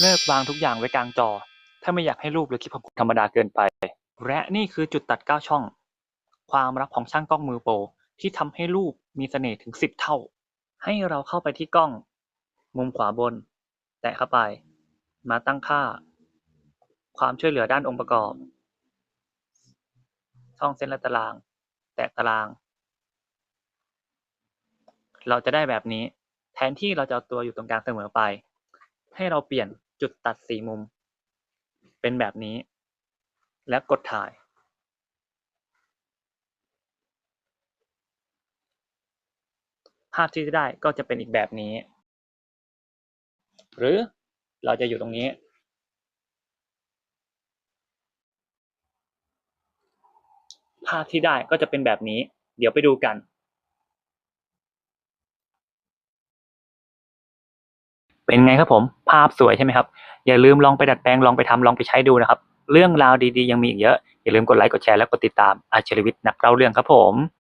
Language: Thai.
เลิกวางทุกอย่างไว้กลางจอ ถ้าไม่อยากให้รูปหรือคลิปของธรรมดาเกินไป และนี่คือจุดตัด9ช่อง ความลับของช่างกล้องมือโปรที่ทำให้รูปมีเสน่ห์ถึง10เท่า ให้เราเข้าไปที่กล้อง มุมขวาบน แตะเข้าไป มาตั้งค่า ความช่วยเหลือด้านองค์ประกอบ ช่องเส้นและตาราง แตะตาราง เราจะได้แบบนี้ แทนที่เราจะเอาตัวอยู่ตรงกลางเสมอไป ให้เราเปลี่ยนจุดตัดสี่มุม เป็นแบบนี้ แล้วกดถ่าย ภาพที่ได้ก็จะเป็นอีกแบบนี้ หรือเราจะอยู่ตรงนี้ ภาพที่ได้ก็จะเป็นแบบนี้ เดี๋ยวไปดูกัน เป็นไงครับผม ภาพสวยใช่ไหมครับ อย่าลืมลองไปดัดแปลงลองไปทำลองไปใช้ดูนะครับ เรื่องราวดีๆยังมีอีกเยอะ อย่าลืมกดไลค์กดแชร์และกดติดตามอาชริวิทย์นักเล่าเรื่องครับผม